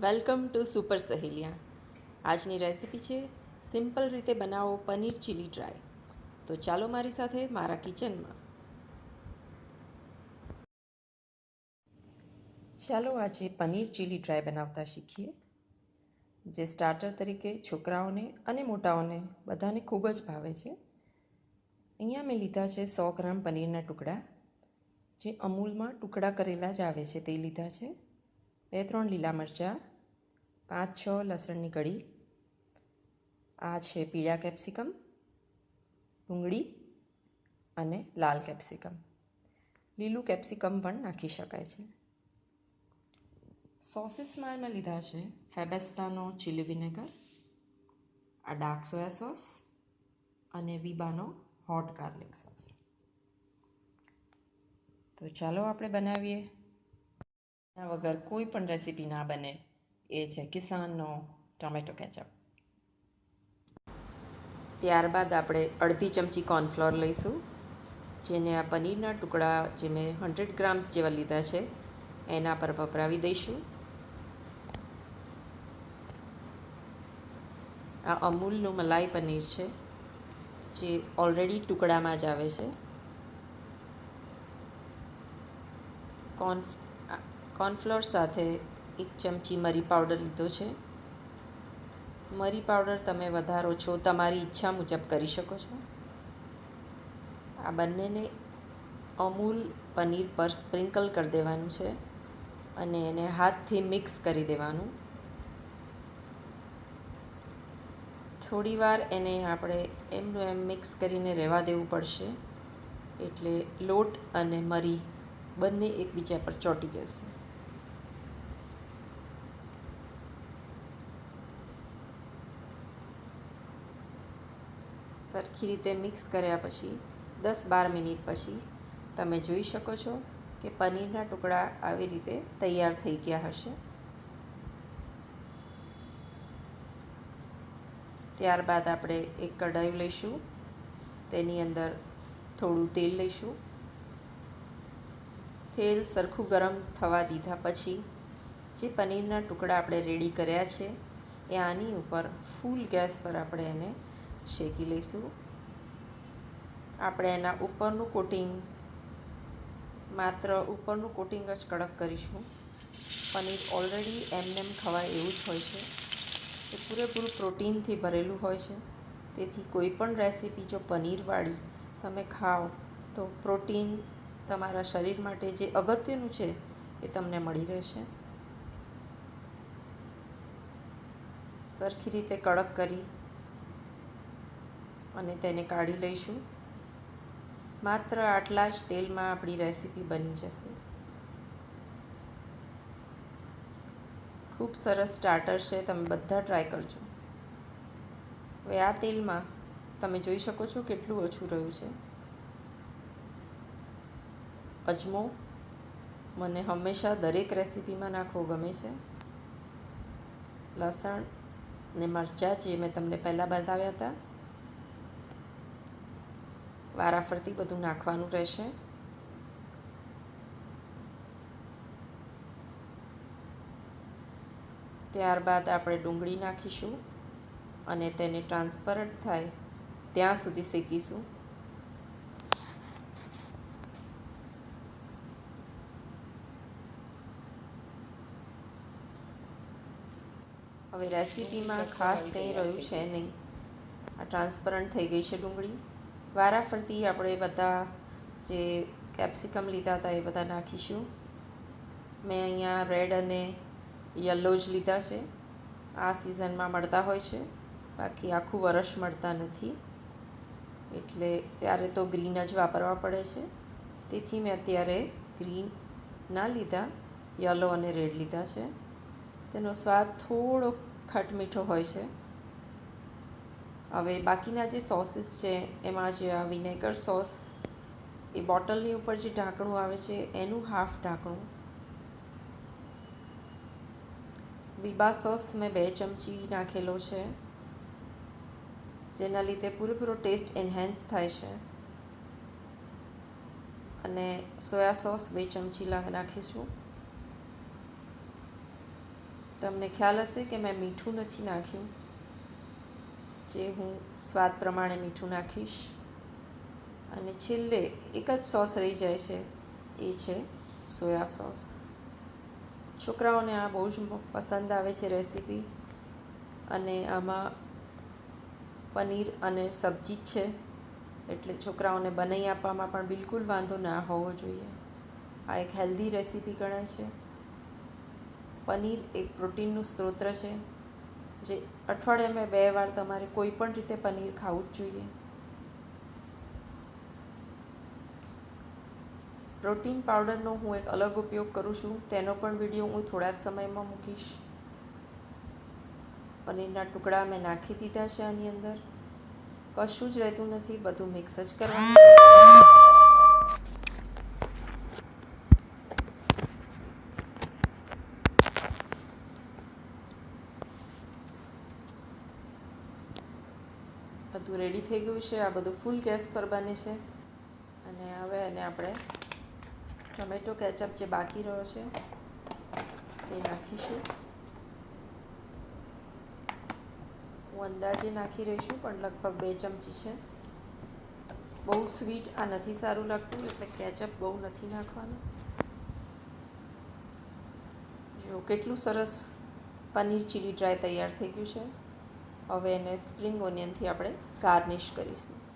Welcome to super સહેલિયા. આજની recipe છે, simple રીતે બનાવો પનીર ચીલી ડ્રાય. તો ચાલો મારી સાથે મારા કિચનમાં. ચાલો આજે પનીર ચીલી ડ્રાય બનાવતા શીખીએ. જે સ્ટાર્ટર તરીકે છોકરાઓને અને મોટાઓને બધાને ખૂબ જ ભાવે છે. અહીંયા મેં લીધા છે સો ગ્રામ પનીરના ટુકડા. જે અમૂલમાં ટુકડા કરેલા જ આવે છે તે લીધા છે. બે ત્રણ લીલા મરચાં પાંચ છ લસણની કળી. આ છે પીળા કેપ્સિકમ, ડુંગળી અને લાલ કેપ્સિકમ. લીલું કેપ્સિકમ પણ નાખી શકાય છે. સોસીસમાં મેં લીધા છે ફેબેસ્તાનો ચીલી વિનેગર, આ ડાર્ક સોયા સોસ અને વિબાનો હોટ ગાર્લિક સોસ. તો ચાલો આપણે બનાવીએ. વગર કોઈ પણ રેસીપી ના બને. એ છે, કિસાનનો ટોમેટો કેચઅપ. ત્યારબાદ આપણે અડધી ચમચી કોર્નફ્લોર લઈશું, જેને આ પનીરના ટુકડા જે મેં હંડ્રેડ ગ્રામ્સ જેવા લીધા છે, એના પર વપરાવી દઈશું. આ અમૂલનું મલાઈ પનીર છે, જે ઓલરેડી ટુકડામાં જ આવે છે. કોર્ન કોર્નફ્લોર સાથે એક ચમચી મરી પાવડર લીધો છે. મરી પાવડર તમે વધારો છો, તમારી ઈચ્છા મુજબ કરી શકો છો. આ બંનેને અમૂલ પનીર પર સ્પ્રિંકલ કરી દેવાનું છે અને એને હાથથી મિક્સ કરી દેવાનું. થોડીવાર એને આપણે એમનું એમ મિક્સ કરીને રહેવા દેવું પડશે, એટલે લોટ અને મરી બંને એકબીજા પર ચોંટી જશે. સરખી રીતે મિક્સ કર્યા પછી, દસ બાર મિનિટ પછી, તમે જોઈ શકો છો કે પનીરના ટુકડા આવી રીતે તૈયાર થઈ ગયા હશે. ત્યારબાદ આપણે એક કઢાઈ લઈશું. તેની અંદર થોડું તેલ લઈશું. તેલ સરખું ગરમ થવા દીધા પછી, જે પનીરના ટુકડા આપણે રેડી કર્યા છે, એ આની ઉપર ફૂલ ગેસ પર આપણે એને શેકી લઈશું. આપણે એના ઉપરનું કોટિંગ, માત્ર ઉપરનું કોટિંગ જ કડક કરીશું. પનીર ઓલરેડી એમનેમ ખવાય એવું જ હોય છે. એ પૂરેપૂરું પ્રોટીનથી ભરેલું હોય છે. તેથી કોઈ પણ રેસીપી જો પનીરવાળી તમે ખાઓ, તો પ્રોટીન તમારા શરીર માટે જે અગત્યનું છે, એ તમને મળી રહેશે. સરખી રીતે કડક કરી અને તેને કાઢી લઈશું. માત્ર આટલા જ તેલમાં આપણી રેસીપી બની જશે. ખૂબ સરસ સ્ટાર્ટર છે, તમે બધા ટ્રાય કરજો. હવે આ તેલમાં તમે જોઈ શકો છો કેટલું ઓછું રહ્યું છે. અજમો મને હંમેશા દરેક રેસીપીમાં નાખવો ગમે છે. લસણ ને મરચાં જે મેં તમને પહેલાં બતાવ્યા હતા વારાફરતી બધું નાખવાનું રહેશે. ત્યારબાદ આપણે ડુંગળી નાખીશું અને તેને ટ્રાન્સપરન્ટ થાય ત્યાં સુધી શેકીશું. હવે રેસીપીમાં ખાસ કંઈ રહ્યું છે નહીં. આ ટ્રાન્સપરન્ટ થઈ ગઈ છે ડુંગળી. વારાફરતી આપણે બધા જે કેપ્સિકમ લીધા હતા એ બધા નાખીશું. મેં અહીંયા રેડ અને યલો જ લીધા છે. આ સિઝનમાં મળતા હોય છે. બાકી આખું વરસ મળતા નથી. એટલે ત્યારે તો ગ્રીન જ વાપરવા પડે છે. તેથી મેં અત્યારે ગ્રીન ના લીધા યલો અને રેડ લીધા છે. તેનો સ્વાદ થોડો ખટમીઠો હોય છે. હવે બાકીના જે સોસીસ છે, એમાં જે આ વિનેગર સોસ, એ બોટલની ઉપર જે ઢાંકણું આવે છે, એનું હાફ ઢાંકણું. બીબા સોસ મેં બે ચમચી નાખેલો છે, જેના લીધે પૂરેપૂરો ટેસ્ટ એન્હેન્સ થાય છે. અને સોયા સોસ બે ચમચી નાખીશું. તમને ખ્યાલ હશે કે મેં મીઠું નથી નાખ્યું. જે હું સ્વાદ પ્રમાણે મીઠું નાખીશ. અને છેલ્લે એક જ સોસ રહી જાય છે, એ છે સોયા સોસ. છોકરાઓને આ બહુ જ પસંદ આવે છે રેસીપી. અને આમાં પનીર અને સબ્જી જ છે, એટલે છોકરાઓને બનાવી આપવામાં પણ બિલકુલ વાંધો ના હોવો જોઈએ. આ એક હેલ્ધી રેસીપી ગણાય છે. પનીર એક પ્રોટીનનું સ્ત્રોત છે. જે અઠવાડિયામાં બે વાર તમારે કોઈ પણ રીતે પનીર ખાવું જ જોઈએ. પ્રોટીન પાવડરનો હું એક અલગ ઉપયોગ કરું છું. તેનો પણ વીડિયો હું થોડા જ સમયમાં મૂકીશ. પનીરના ટુકડા મેં નાખી દીધા છે આની અંદર. કશું જ રહેતું નથી. બધું મિક્સ જ કરવાનું. બધું રેડી થઈ ગયું છે. આ બધું ફૂલ ગેસ પર બને છે. અને હવે એને આપણે ટમેટો કેચઅપ જે બાકી રહ્યો છે તે નાખીશું. હું અંદાજે નાખી રહીશું, પણ લગભગ બે ચમચી છે. બહુ સ્વીટ આ નથી સારું લાગતું, એટલે કેચઅપ બહુ નથી નાખવાનું. જો, કેટલું સરસ પનીર ચીલી ડ્રાય તૈયાર થઈ ગયું છે. હવે એને સ્પ્રિંગ ઓનિયનથી આપણે ગાર્નિશ કરીશું.